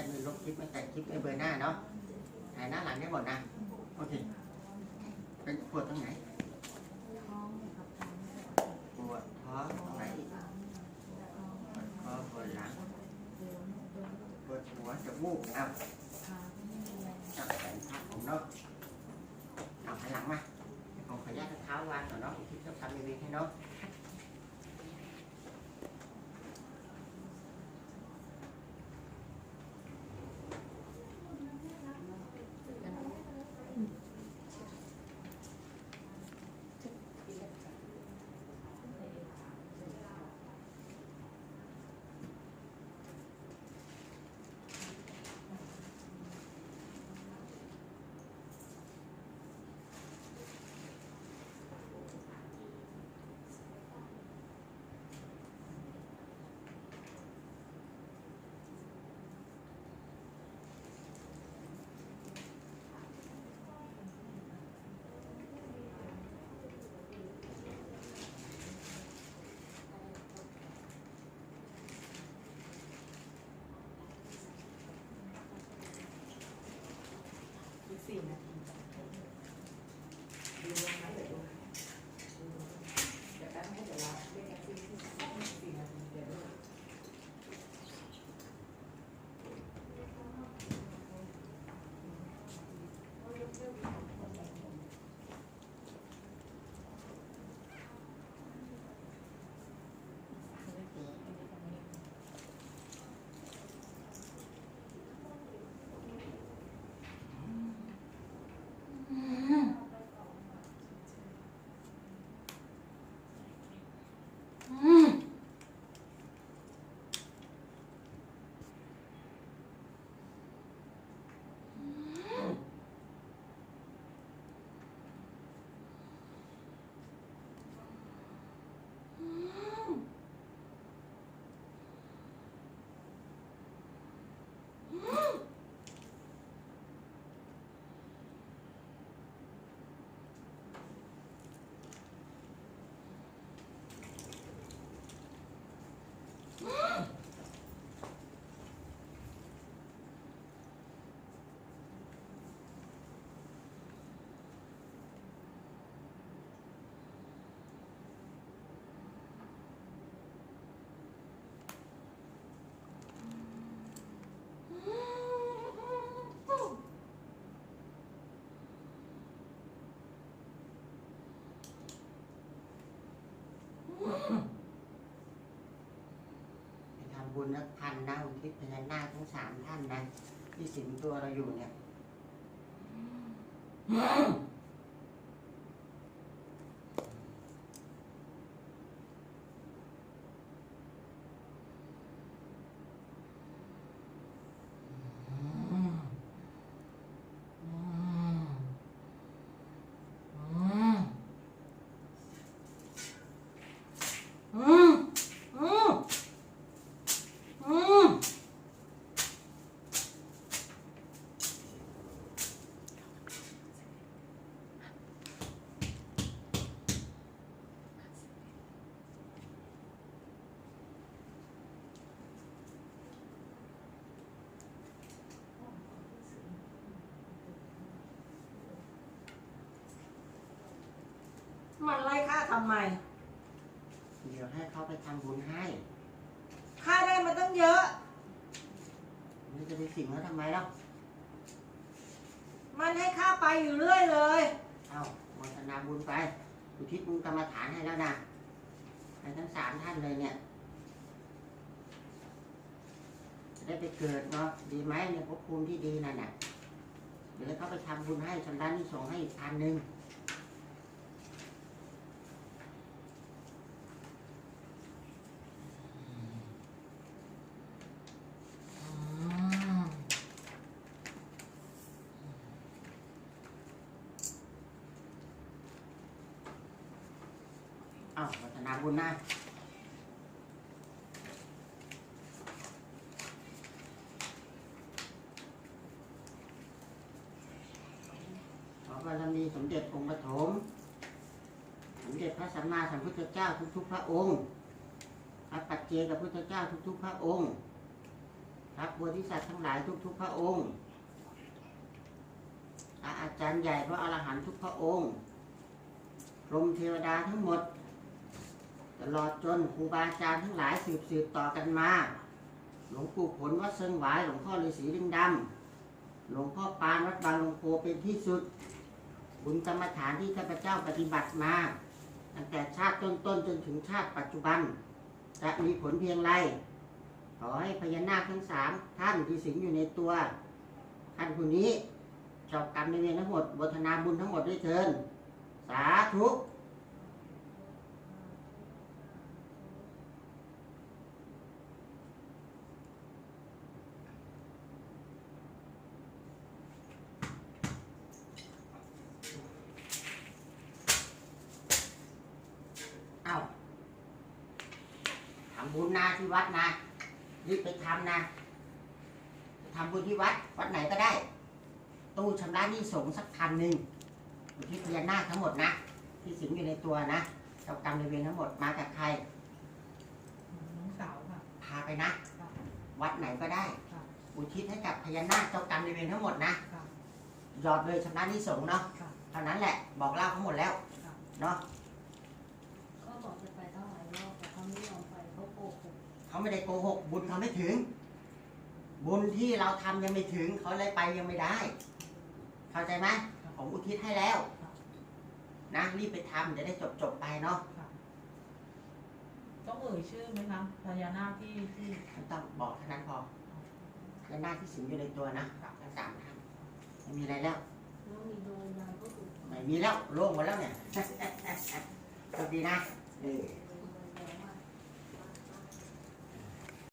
าตมือลบคลิปไม่แต่งคลิปในเบอร์หน้าเนาะถ่ายหน้าหลังได้หมดนะ โอเคเป็นปวดตรงไหน ปวดท้องตรงไหนอีกปวดคอปวดหลังปวดหัวจมูกอ้าวจับแขนพักผมเนาะเอาหันหลังมาผมขออนุญาตเท้าวางก่อนเนาะผมคิดจะทำในเวรให้เนาะ นักพันนะอุทิศพญานาคทั้งสามท่านนะที่สิงตัวเราอยู่เนี่ย อืมอืมอืม มันไล่ค่าทำไม เดี๋ยวให้เขาไปทำบุญให้ค่าได้มาตั้งเยอะนี่จะไปสิงเขาทำไมล่ะมันให้ค่าไปอยู่เรื่อยเลย เอ้าโมทนาบุญไปอุทิศบุญกรรมฐานให้แล้วนะให้ทั้งสามท่านเลยเนี่ย จะได้ไปเกิดเนาะดีไหมในภพภูมิที่ดีนั่นน่ะเดี๋ยวให้เขาไปทำบุญให้ชำระหนิสงส์ให้อีกพันหนึ่ง อ้าวัฒนาบุญนะขอบารมีสมเด็จองค์ปฐมสมเด็จพระสัมมาสัมพุทธเจ้าทุกๆพระองค์ พระปัจเจกพุทธเจ้าทุกๆพระองค์ พระโพธิสัตว์ทั้งหลายทุกๆพระองค์อาจารย์ใหญ่พระอรหันต์ทุกพระองค์พรมเทวดาทั้งหมด ตลอดจนครูบาอาจารย์ทั้งหลายสืบสืบต่อกันมา หลวงปู่ผลวัดเซิงหวายหลวงพ่อฤาษีลิงดำหลวงพ่อปานวัดบางหลวงโพเป็นที่สุด บุญกรรมฐานที่ข้าพเจ้าปฏิบัติมา ตั้งแต่ชาติต้นๆจนถึงชาติปัจจุบัน จะมีผลเพียงไรขอให้พญานาคทั้งสามท่านที่สิงอยู่ในตัวท่านผู้นี้เจ้ากรรมในเวรทั้งหมดบทนาบุญทั้งหมดด้วยเทินสาธุ เอาทำบุญนะที่วัดนะรีบไปทำนะทำบุญที่วัด วัดไหนก็ได้ ตู้ชำระหนี้สงฆ์สักพันหนึ่งอยู่ที่พญานาคทั้งหมดนะ ที่สิงอยู่ในตัวนะเจ้ากรรมในายเวรทั้งหมดมาจากใครน้องสาวค่ะ พาไปนะค่ะวัดไหนก็ได้ค่ะอุทิศให้กับพญานาคเจ้ากรรมในายเวรทั้งหมดนะค่ะหยอดเลยชำระหนี้สงฆ์เนาะค่ะเท่านั้นแหละบอกเล่าทั้งหมดแล้วค่ะเนาะ เขาไม่ได้โกหก บุญเขาไม่ถึง บุญที่เราทำยังไม่ถึง เขาเลยไปยังไม่ได้ เข้าใจไหมผมอุทิศให้แล้ว นะรีบไปทำจะได้จบจบๆไปเนาะค่ะต้องเอ่ยชื่อไหมคะพญานาคที่ที่ไม่ต้องบอกแค่นั้นพอพญานาคที่สิงอยู่ในตัวนะทั้งสามท่านไม่มีอะไรแล้วแล้วมีดวงวิญญาณก็คือไม่มีแล้วโล่งหมดแล้วเนี่ยสวัสดีนะเออ